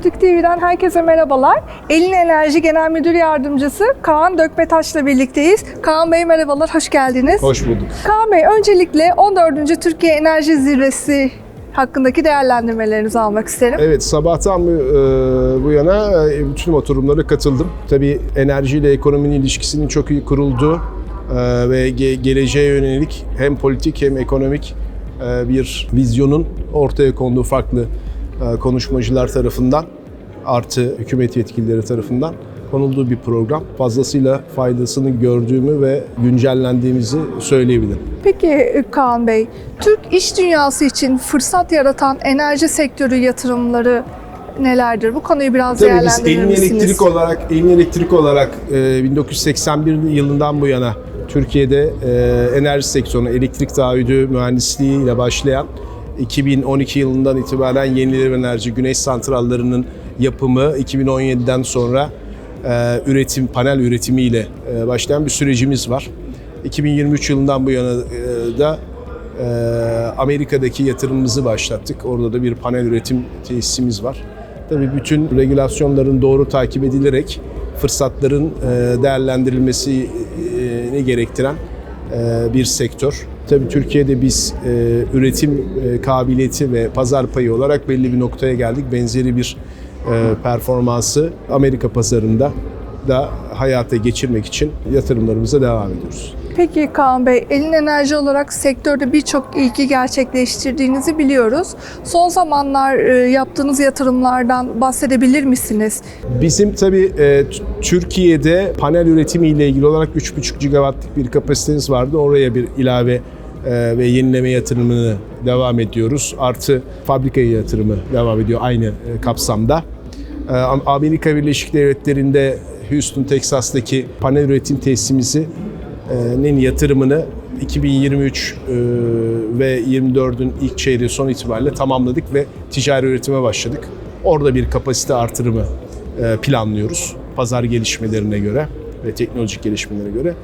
TV'den herkese merhabalar. Elin Enerji Genel Müdür Yardımcısı Kaan Dökbetaş'la birlikteyiz. Kaan Bey merhabalar, hoş geldiniz. Hoş bulduk. Kaan Bey öncelikle 14. Türkiye Enerji Zirvesi hakkındaki değerlendirmelerinizi almak isterim. Evet sabahtan bu, e, bu yana e, bütün oturumlara katıldım. Tabii enerjiyle ekonominin ilişkisinin çok iyi kurulduğu e, ve ge- geleceğe yönelik hem politik hem ekonomik e, bir vizyonun ortaya konduğu farklı konuşmacılar tarafından artı hükümet yetkilileri tarafından konulduğu bir program. Fazlasıyla faydasını gördüğümü ve güncellendiğimizi söyleyebilirim. Peki Kaan Bey, Türk iş dünyası için fırsat yaratan enerji sektörü yatırımları nelerdir? Bu konuyu biraz Tabii biz değerlendirir elin misiniz? elektrik olarak elin elektrik olarak e, 1981 yılından bu yana Türkiye'de e, enerji sektörüne elektrik taahhüdü mühendisliği ile başlayan 2012 yılından itibaren yenilenebilir enerji güneş santrallarının yapımı 2017'den sonra e, üretim panel üretimiyle e, başlayan bir sürecimiz var. 2023 yılından bu yana e, da e, Amerika'daki yatırımımızı başlattık. Orada da bir panel üretim tesisimiz var. Tabii bütün regülasyonların doğru takip edilerek fırsatların e, değerlendirilmesini gerektiren e, bir sektör. Tabii Türkiye'de biz e, üretim e, kabiliyeti ve pazar payı olarak belli bir noktaya geldik. Benzeri bir e, performansı Amerika pazarında da hayata geçirmek için yatırımlarımıza devam ediyoruz. Peki Kaan Bey, Elin Enerji olarak sektörde birçok ilgi gerçekleştirdiğinizi biliyoruz. Son zamanlar e, yaptığınız yatırımlardan bahsedebilir misiniz? Bizim tabii e, Türkiye'de panel üretimi ile ilgili olarak 3,5 gigawattlık bir kapasitemiz vardı. Oraya bir ilave e, ve yenileme yatırımını devam ediyoruz. Artı fabrika yatırımı devam ediyor aynı kapsamda. Am- Amerika Birleşik Devletleri'nde Houston, Texas'taki panel üretim tesisimizi nin yatırımını 2023 e, ve 24'ün ilk çeyreği son itibariyle tamamladık ve ticari üretime başladık. Orada bir kapasite artırımı e, planlıyoruz pazar gelişmelerine göre ve teknolojik gelişmelere göre.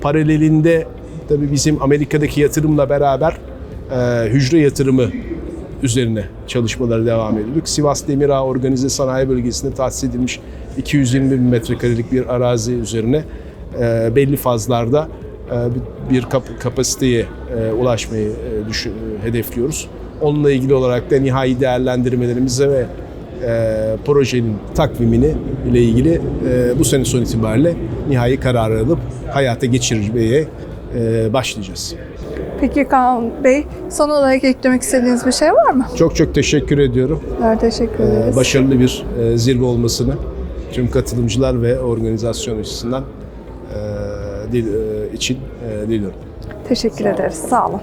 Paralelinde tabii bizim Amerika'daki yatırımla beraber e, hücre yatırımı üzerine çalışmalara devam ediyorduk. Sivas Demirağ Organize Sanayi Bölgesi'nde tahsis edilmiş 220 bin metrekarelik bir arazi üzerine belli fazlarda e, bir- kap- kapasiteye e, ulaşmayı e, düşün, e, hedefliyoruz. Onunla ilgili olarak da nihai değerlendirmelerimize ve e, projenin takvimini ile ilgili e, bu sene son itibariyle nihai karar alıp hayata geçirmeye e, başlayacağız. Peki Kaan Bey, son olarak eklemek istediğiniz bir şey var mı? Çok çok teşekkür ediyorum. Ben teşekkür ederiz. başarılı bir e, zirve olmasını tüm katılımcılar ve organizasyon açısından e, dil- e, için e, diliyorum. Teşekkür ederiz. Sağ olun.